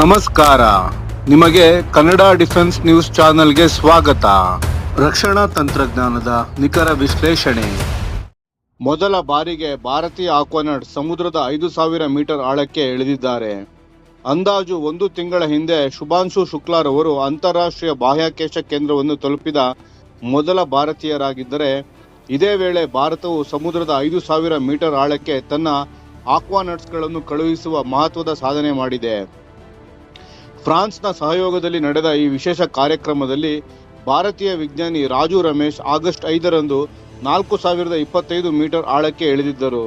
ನಮಸ್ಕಾರ. ನಿಮಗೆ Kannada defence news ಚಾನೆಲ್ಗೆ ಸ್ವಾಗತ. ರಕ್ಷಣಾ ತಂತ್ರಜ್ಞಾನದ ನಿಖರ ವಿಶ್ಲೇಷಣೆ. ಮೊದಲ ಬಾರಿಗೆ ಭಾರತೀಯ ಆಕ್ವಾನಟ್ ಸಮುದ್ರದ ಐದು ಸಾವಿರ ಮೀಟರ್ ಆಳಕ್ಕೆ ಇಳಿದಿದ್ದಾರೆ. ಅಂದಾಜು ಒಂದು ತಿಂಗಳ ಹಿಂದೆ ಶುಭಾಂಶು ಶುಕ್ಲಾರವರು ಅಂತಾರಾಷ್ಟ್ರೀಯ ಬಾಹ್ಯಾಕಾಶ ಕೇಂದ್ರವನ್ನು ತಲುಪಿದ ಮೊದಲ ಭಾರತೀಯರಾಗಿದ್ದರೆ, ಇದೇ ವೇಳೆ ಭಾರತವು ಸಮುದ್ರದ ಐದು ಸಾವಿರ ಮೀಟರ್ ಆಳಕ್ಕೆ ತನ್ನ ಆಕ್ವಾನಟ್ಸ್ಗಳನ್ನು ಕಳುಹಿಸುವ ಮಹತ್ವದ ಸಾಧನೆ ಮಾಡಿದೆ. ಫ್ರಾನ್ಸ್ನ ಸಹಯೋಗದಲ್ಲಿ ನಡೆದ ಈ ವಿಶೇಷ ಕಾರ್ಯಕ್ರಮದಲ್ಲಿ ಭಾರತೀಯ ವಿಜ್ಞಾನಿ ರಾಜು ರಮೇಶ್ ಆಗಸ್ಟ್ ಐದರಂದು ನಾಲ್ಕು ಸಾವಿರದ ಇಪ್ಪತ್ತೈದು ಮೀಟರ್ ಆಳಕ್ಕೆ ಇಳಿದಿದ್ದರು.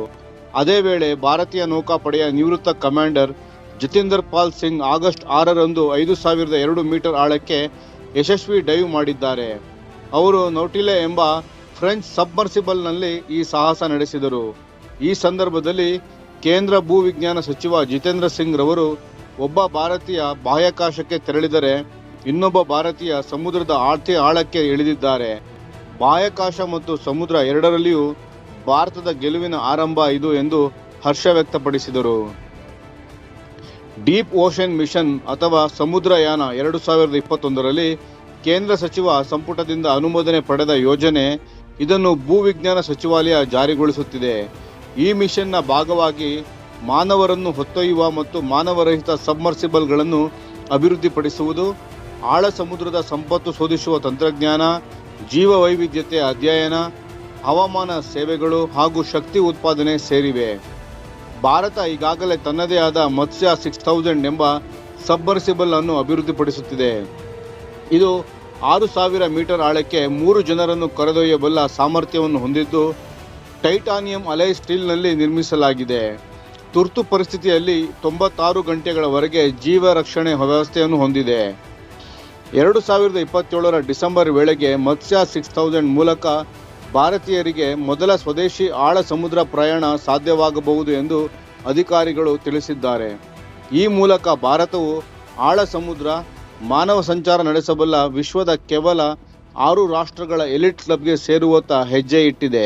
ಅದೇ ವೇಳೆ ಭಾರತೀಯ ನೌಕಾಪಡೆಯ ನಿವೃತ್ತ ಕಮಾಂಡರ್ ಜತೇಂದರ್ ಪಾಲ್ ಸಿಂಗ್ ಆಗಸ್ಟ್ ಆರರಂದು ಐದು ಸಾವಿರದ ಎರಡು ಮೀಟರ್ ಆಳಕ್ಕೆ ಯಶಸ್ವಿ ಡೈವ್ ಮಾಡಿದ್ದಾರೆ. ಅವರು ನೌಟಿಲೆ ಎಂಬ ಫ್ರೆಂಚ್ ಸಬ್ಮರ್ಸಿಬಲ್ನಲ್ಲಿ ಈ ಸಾಹಸ ನಡೆಸಿದರು. ಈ ಸಂದರ್ಭದಲ್ಲಿ ಕೇಂದ್ರ ಭೂವಿಜ್ಞಾನ ಸಚಿವ ಜಿತೇಂದ್ರ ಸಿಂಗ್ ರವರು ಒಬ್ಬ ಭಾರತೀಯ ಬಾಹ್ಯಾಕಾಶಕ್ಕೆ ತೆರಳಿದರೆ ಇನ್ನೊಬ್ಬ ಭಾರತೀಯ ಸಮುದ್ರದ ಆರ್ತಿ ಆಳಕ್ಕೆ ಇಳಿದಿದ್ದಾರೆ. ಬಾಹ್ಯಾಕಾಶ ಮತ್ತು ಸಮುದ್ರ ಎರಡರಲ್ಲಿಯೂ ಭಾರತದ ಗೆಲುವಿನ ಆರಂಭ ಇದು ಎಂದು ಹರ್ಷ ವ್ಯಕ್ತಪಡಿಸಿದರು. ಡೀಪ್ ಓಷನ್ ಮಿಷನ್ ಅಥವಾ ಸಮುದ್ರಯಾನ ಎರಡು ಸಾವಿರದ ಇಪ್ಪತ್ತೊಂದರಲ್ಲಿ ಕೇಂದ್ರ ಸಚಿವ ಸಂಪುಟದಿಂದ ಅನುಮೋದನೆ ಪಡೆದ ಯೋಜನೆ ಇದನ್ನು ಭೂವಿಜ್ಞಾನ ಸಚಿವಾಲಯ ಜಾರಿಗೊಳಿಸುತ್ತಿದೆ. ಈ ಮಿಷನ್ನ ಭಾಗವಾಗಿ ಮಾನವರನ್ನು ಹೊತ್ತೊಯ್ಯುವ ಮತ್ತು ಮಾನವರಹಿತ ಸಬ್ಮರ್ಸಿಬಲ್ಗಳನ್ನು ಅಭಿವೃದ್ಧಿಪಡಿಸುವುದು, ಆಳ ಸಮುದ್ರದ ಸಂಪತ್ತು ಶೋಧಿಸುವ ತಂತ್ರಜ್ಞಾನ ಜೀವ ವೈವಿಧ್ಯತೆ ಅಧ್ಯಯನ, ಹವಾಮಾನ ಸೇವೆಗಳು ಹಾಗೂ ಶಕ್ತಿ ಉತ್ಪಾದನೆ ಸೇರಿವೆ. ಭಾರತ ಈಗಾಗಲೇ ತನ್ನದೇ ಆದ ಮತ್ಸ್ಯ ಸಿಕ್ಸ್ ಥೌಸಂಡ್ ಎಂಬ ಸಬ್ಮರ್ಸಿಬಲ್ ಅನ್ನು ಅಭಿವೃದ್ಧಿಪಡಿಸುತ್ತಿದೆ. ಇದು ಆರು ಸಾವಿರ ಮೀಟರ್ ಆಳಕ್ಕೆ ಮೂರು ಜನರನ್ನು ಕರೆದೊಯ್ಯಬಲ್ಲ ಸಾಮರ್ಥ್ಯವನ್ನು ಹೊಂದಿದ್ದು, ಟೈಟಾನಿಯಂ ಅಲೈ ಸ್ಟೀಲ್ನಲ್ಲಿ ನಿರ್ಮಿಸಲಾಗಿದೆ. ತುರ್ತು ಪರಿಸ್ಥಿತಿಯಲ್ಲಿ ತೊಂಬತ್ತಾರು ಗಂಟೆಗಳವರೆಗೆ ಜೀವ ರಕ್ಷಣೆ ವ್ಯವಸ್ಥೆಯನ್ನು ಹೊಂದಿದೆ. ಎರಡು ಸಾವಿರದ ಇಪ್ಪತ್ತೇಳರ ಡಿಸೆಂಬರ್ ವೇಳೆಗೆ ಮತ್ಸ್ಯ ಸಿಕ್ಸ್ ಥೌಸಂಡ್ ಮೂಲಕ ಭಾರತೀಯರಿಗೆ ಮೊದಲ ಸ್ವದೇಶಿ ಆಳ ಸಮುದ್ರ ಪ್ರಯಾಣ ಸಾಧ್ಯವಾಗಬಹುದು ಎಂದು ಅಧಿಕಾರಿಗಳು ತಿಳಿಸಿದ್ದಾರೆ. ಈ ಮೂಲಕ ಭಾರತವು ಆಳ ಸಮುದ್ರ, ಮಾನವ ಸಂಚಾರ ನಡೆಸಬಲ್ಲ ವಿಶ್ವದ ಕೇವಲ ಆರು ರಾಷ್ಟ್ರಗಳ ಎಲಿಟ್ ಕ್ಲಬ್ಗೆ ಸೇರುವತ್ತ ಹೆಜ್ಜೆ ಇಟ್ಟಿದೆ.